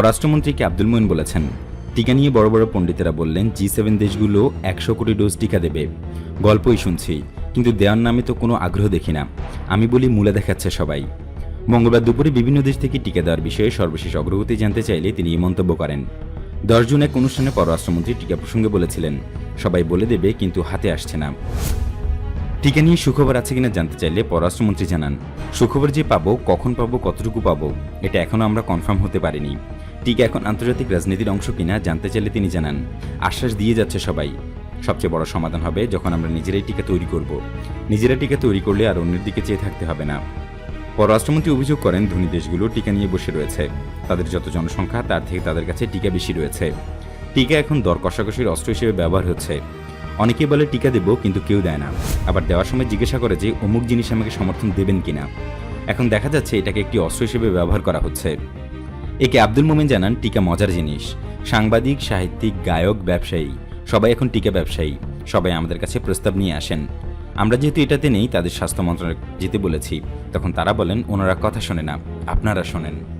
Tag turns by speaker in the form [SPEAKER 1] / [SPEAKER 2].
[SPEAKER 1] পররাষ্ট্রমন্ত্রীকে আব্দুল মোয়েন বলেছেন, টিকা নিয়ে বড় বড় পণ্ডিতেরা বললেন, জি সেভেন দেশগুলো একশো কোটি ডোজ টিকা দেবে। গল্পই শুনছি, কিন্তু দেওয়ার নামে তো কোনো আগ্রহ দেখি না। আমি বলি মূলে দেখাচ্ছে সবাই। মঙ্গলবার দুপুরে বিভিন্ন দেশ থেকে টিকা দেওয়ার বিষয়ে সর্বশেষ অগ্রগতি জানতে চাইলে তিনি এই মন্তব্য করেন। দশ জুন এক অনুষ্ঠানে পররাষ্ট্রমন্ত্রী টিকা প্রসঙ্গে বলেছিলেন, সবাই বলে দেবে, কিন্তু হাতে আসছে না। টিকা নিয়ে সুখবর আছে কিনা জানতে চাইলে পররাষ্ট্রমন্ত্রী জানান, সুখবর যে পাবো, কখন পাবো, কতটুকু পাবো, এটা এখনও আমরা কনফার্ম হতে পারিনি। টিকা এখন আন্তর্জাতিক রাজনীতির অংশ কিনা জানতে চাইলে তিনি জানান, আশ্বাস দিয়ে যাচ্ছে সবাই। সবচেয়ে বড় সমাধান হবে যখন আমরা নিজেরাই টিকা তৈরি করব। নিজেরা টিকা তৈরি করলে আর অন্যের দিকে চেয়ে থাকতে হবে না। পররাষ্ট্রমন্ত্রী অভিযোগ করেন, ধনী দেশগুলো টিকা নিয়ে বসে রয়েছে। তাদের যত জনসংখ্যা, তার থেকে তাদের কাছে টিকা বেশি রয়েছে। টিকা এখন দর কষাকষির অস্ত্র হিসেবে ব্যবহার হচ্ছে। অনেকেই বলে, টিকা দেব, কিন্তু কেউ দেয় না। আবার দেওয়ার সময় জিজ্ঞাসা করে যে, অমুক জিনিস আমাকে সমর্থন দেবেন কিনা? এখন দেখা যাচ্ছে, এটাকে একটি অস্ত্র হিসেবে ব্যবহার করা হচ্ছে। একে আব্দুল মোমেন জানান, টিকা মজার জিনিস। সাংবাদিক, সাহিত্যিক, গায়ক, ব্যবসায়ী, সবাই এখন টিকা ব্যবসায়ী, সবাই আমাদের কাছে প্রস্তাব নিয়ে আসেন। আমরা যেহেতু এটাতে নেই, তাদের স্বাস্থ্য মন্ত্রণালয়, যেতে বলেছি, তখন তারা বলেন, ওনারা কথা শোনে না, আপনারা শোনেন।